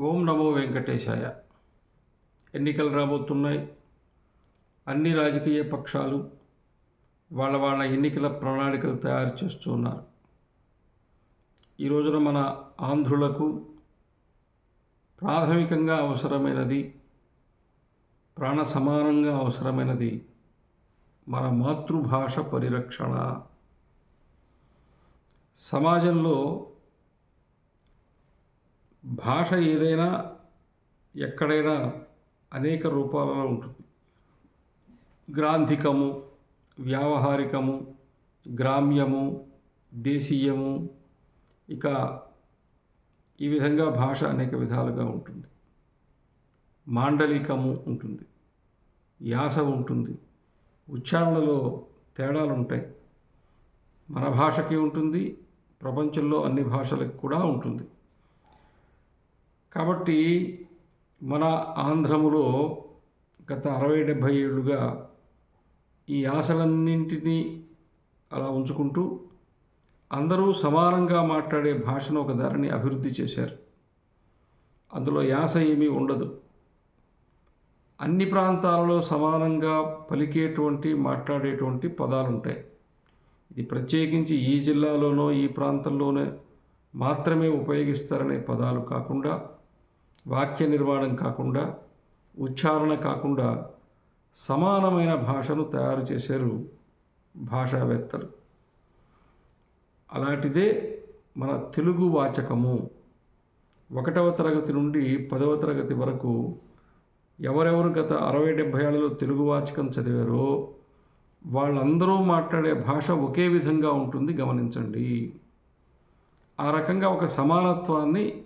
ఓం నమో వెంకటేశాయ. ఎన్నికలు రాబోతున్నాయి. అన్ని రాజకీయ పక్షాలు వాళ్ళ వాళ్ళ ఎన్నికల ప్రణాళికలు తయారు చేస్తున్నారు ఈ రోజున మన ఆంధ్రులకు ప్రాథమికంగా అవసరమైనది ప్రాణ సమానంగా అవసరమైనది మన మాతృభాష పరిరక్షణ. సమాజంలో భాష ఏదైనా ఎక్కడైనా అనేక రూపాలలో ఉంటుంది. గ్రాంధికము వ్యావహారికము గ్రామ్యము దేశీయము ఇక ఈ విధంగా భాష అనేక విధాలుగా ఉంటుంది. మాండలికము ఉంటుంది. యాస ఉంటుంది. ఉచ్చారణలో తేడాలు ఉంటాయి. మన భాషకి ఉంటుంది. ప్రపంచంలో అన్ని భాషలకు కూడా ఉంటుంది. కాబట్టి మన ఆంధ్రములో గత అరవై డెబ్భై ఏళ్ళుగా ఈ ఆశలన్నింటినీ అలా ఉంచుకుంటూ అందరూ సమానంగా మాట్లాడే భాషను ఒక ధరని అభివృద్ధి చేశారు. అందులో యాస ఏమీ ఉండదు. అన్ని ప్రాంతాలలో సమానంగా పలికేటువంటి మాట్లాడేటువంటి పదాలు ఉంటాయి ఇది ప్రత్యేకించి ఈ జిల్లాలోనో ఈ ప్రాంతంలోనే మాత్రమే ఉపయోగిస్తారనే పదాలు కాకుండా వాక్య నిర్మాణం కాకుండా ఉచ్చారణ కాకుండా సమానమైన భాషను తయారు చేశారు భాషావేత్తలు. అలాంటిదే మన తెలుగు వాచకము. ఒకటవ తరగతి నుండి పదవ తరగతి వరకు ఎవరెవరు గత అరవై డెబ్భై ఏళ్ళలో తెలుగు వాచకం చదివారో వాళ్ళందరూ మాట్లాడే భాష ఒకే విధంగా ఉంటుంది గమనించండి. ఆ రకంగా ఒక సమానత్వాన్ని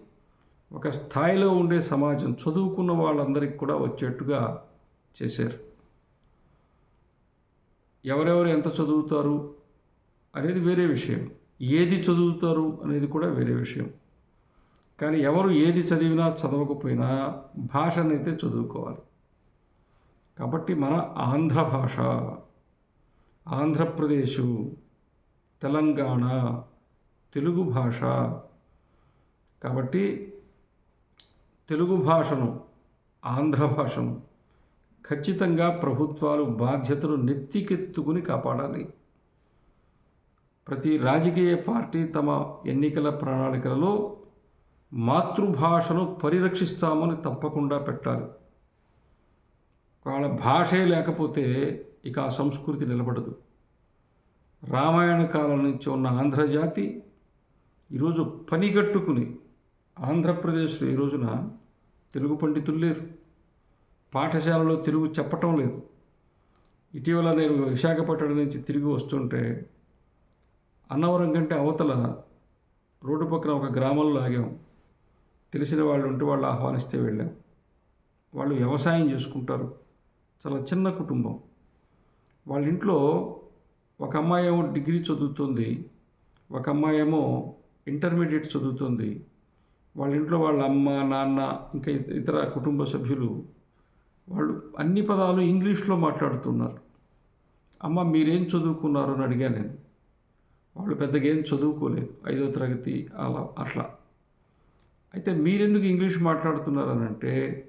ఒక స్థాయిలో ఉండే సమాజం చదువుకున్న వాళ్ళందరికీ కూడా వచ్చేట్టుగా చేశారు. ఎవరెవరు ఎంత చదువుతారు అనేది వేరే విషయం. ఏది చదువుతారు అనేది కూడా వేరే విషయం. కానీ ఎవరు ఏది చదివినా చదవకపోయినా భాషనైతే చదువుకోవాలి. కాబట్టి మన ఆంధ్ర భాష ఆంధ్రప్రదేశు తెలంగాణ తెలుగు భాష. కాబట్టి తెలుగు భాషను ఆంధ్ర భాషను ఖచ్చితంగా ప్రభుత్వాలు బాధ్యతను నెత్తికెత్తుకుని కాపాడాలి. ప్రతి రాజకీయ పార్టీ తమ ఎన్నికల ప్రణాళికలలో మాతృభాషను పరిరక్షిస్తామని తప్పకుండా పెట్టాలి. వాళ్ళ భాషే లేకపోతే ఇక ఆ సంస్కృతి నిలబడదు. రామాయణ కాలం నుంచి ఉన్న ఆంధ్రజాతి ఈరోజు పనిగట్టుకుని ఆంధ్రప్రదేశ్లో ఈ రోజున తెలుగు పండితులు లేరు. పాఠశాలలో తెలుగు చెప్పటం లేదు. ఇటీవల నేను విశాఖపట్నం నుంచి తిరిగి వస్తుంటే అన్నవరం కంటే అవతల రోడ్డు పక్కన ఒక గ్రామంలో ఆగాం. తెలిసిన వాళ్ళు ఉంటే వాళ్ళు ఆహ్వానిస్తే వెళ్ళాం. వాళ్ళు వ్యవసాయం చేసుకుంటారు. చాలా చిన్న కుటుంబం. వాళ్ళ ఇంట్లో ఒక అమ్మాయి ఏమో డిగ్రీ చదువుతుంది ఒక అమ్మాయి ఏమో ఇంటర్మీడియట్ చదువుతుంది వాళ్ళ ఇంట్లో వాళ్ళ అమ్మ నాన్న ఇంకా ఇతర కుటుంబ సభ్యులు వాళ్ళు అన్ని పదాలు ఇంగ్లీష్లో మాట్లాడుతున్నారు. అమ్మ మీరేం చదువుకున్నారు అని అడిగా నేను. వాళ్ళు పెద్దగా ఏం చదువుకోలేదు. ఐదో తరగతి అలా అట్లా. అయితే మీరెందుకు ఇంగ్లీష్ మాట్లాడుతున్నారు అని అంటే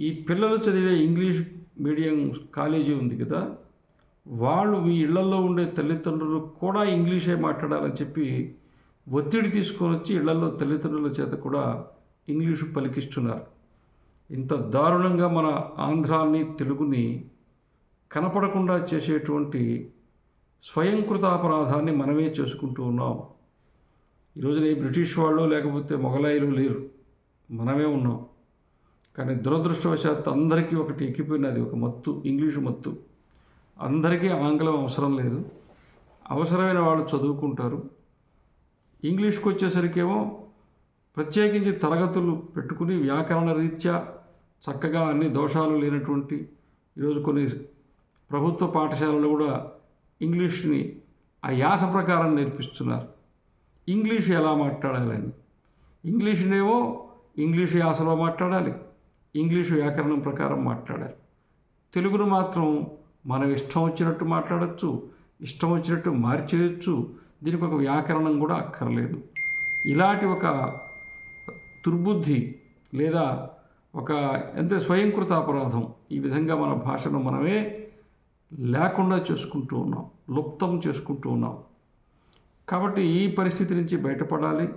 ఈ పిల్లలు చదివే ఇంగ్లీష్ మీడియం కాలేజీ ఉంది కదా వాళ్ళు మీ ఇళ్ళలో ఉండే తల్లిదండ్రులు కూడా ఇంగ్లీషే మాట్లాడాలని చెప్పి ఒత్తిడి తీసుకొని వచ్చి ఇళ్ళలో తల్లిదండ్రుల చేత కూడా ఇంగ్లీషు పలికిస్తున్నారు. ఇంత దారుణంగా మన ఆంధ్రాన్ని తెలుగుని కనపడకుండా చేసేటువంటి స్వయంకృత అపరాధాన్ని మనమే చేసుకుంటూ ఉన్నాం. ఈరోజున ఈ బ్రిటిష్ వాళ్ళు లేకపోతే మొఘలాయిలు లేరు. మనమే ఉన్నాం. కానీ దురదృష్టవశాత్తు అందరికీ ఒకటి ఎక్కిపోయినది ఒక మత్తు ఇంగ్లీషు మత్తు. అందరికీ ఆంగ్లం అవసరం లేదు. అవసరమైన వాళ్ళు చదువుకుంటారు. ఇంగ్లీష్కి వచ్చేసరికేమో ప్రత్యేకించి తరగతులు పెట్టుకుని వ్యాకరణ రీత్యా చక్కగా అన్ని దోషాలు లేనటువంటి ఈరోజు కొన్ని ప్రభుత్వ పాఠశాలలు కూడా ఇంగ్లీష్ని ఆ యాస ప్రకారం నేర్పిస్తున్నారు. ఇంగ్లీష్ ఎలా మాట్లాడాలని? ఇంగ్లీష్నేమో ఇంగ్లీష్ యాసలో మాట్లాడాలి ఇంగ్లీష్ వ్యాకరణం ప్రకారం మాట్లాడాలి. తెలుగును మాత్రం మనం ఇష్టం వచ్చినట్టు మాట్లాడచ్చు ఇష్టం వచ్చినట్టు మార్చేయచ్చు దీనికి ఒక వ్యాకరణం కూడా అక్కర్లేదు. ఇలాంటి ఒక దుర్బుద్ధి లేదా ఒక ఎంత స్వయంకృత అపరాధం ఈ విధంగా మన భాషను మనమే లేకుండా చేసుకుంటూ ఉన్నాం లుప్తం చేసుకుంటూ ఉన్నాం. కాబట్టి ఈ పరిస్థితి నుంచి బయటపడాలి.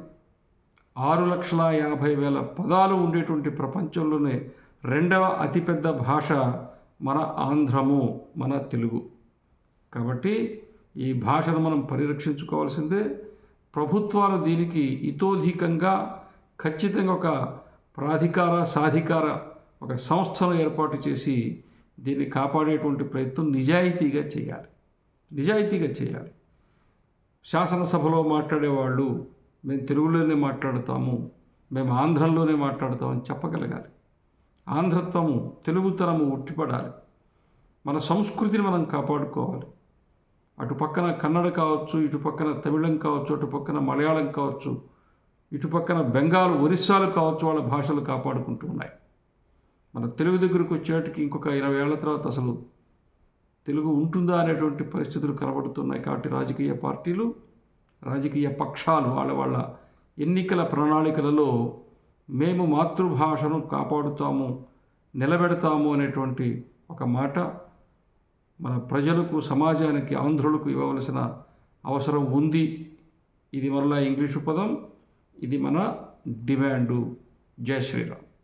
ఆరు లక్షల యాభై వేల పదాలు ఉండేటువంటి ప్రపంచంలోనే రెండవ అతిపెద్ద భాష మన ఆంధ్రము మన తెలుగు. కాబట్టి ఈ భాషను మనం పరిరక్షించుకోవాల్సిందే. ప్రభుత్వాలు దీనికి ఇతోధికంగా ఖచ్చితంగా ఒక ప్రాధికార సాధికార ఒక సంస్థను ఏర్పాటు చేసి దీన్ని కాపాడేటువంటి ప్రయత్నం నిజాయితీగా చేయాలి. నిజాయితీగా చేయాలి. శాసనసభలో మాట్లాడేవాళ్ళు మేము తెలుగులోనే మాట్లాడతాము మేము ఆంధ్రంలోనే మాట్లాడతామని చెప్పగలగాలి. ఆంధ్రత్వము తెలుగుతనము ఉట్టిపడాలి మన సంస్కృతిని మనం కాపాడుకోవాలి. అటు పక్కన కన్నడ కావచ్చు ఇటు పక్కన తమిళం కావచ్చు అటు పక్కన మలయాళం కావచ్చు ఇటు పక్కన బెంగాల్ ఒరిస్సాలు కావచ్చు వాళ్ళ భాషలు కాపాడుకుంటూ ఉన్నాయి. మన తెలుగు దగ్గరకు వచ్చేటికి ఇంకొక ఇరవై ఏళ్ళ తర్వాత అసలు తెలుగు ఉంటుందా అనేటువంటి పరిస్థితులు కనబడుతున్నాయి. కాబట్టి రాజకీయ పార్టీలు రాజకీయ పక్షాలు వాళ్ళ వాళ్ళ ఎన్నికల ప్రణాళికలలో మేము మాతృభాషను కాపాడుతాము నిలబెడతాము అనేటువంటి ఒక మాట మన ప్రజలకు సమాజానికి ఆంధ్రులకు ఇవ్వవలసిన అవసరం ఉంది. ఇది మరలా ఇంగ్లీషు పదం. ఇది మన డిమాండు. జై శ్రీరామ్.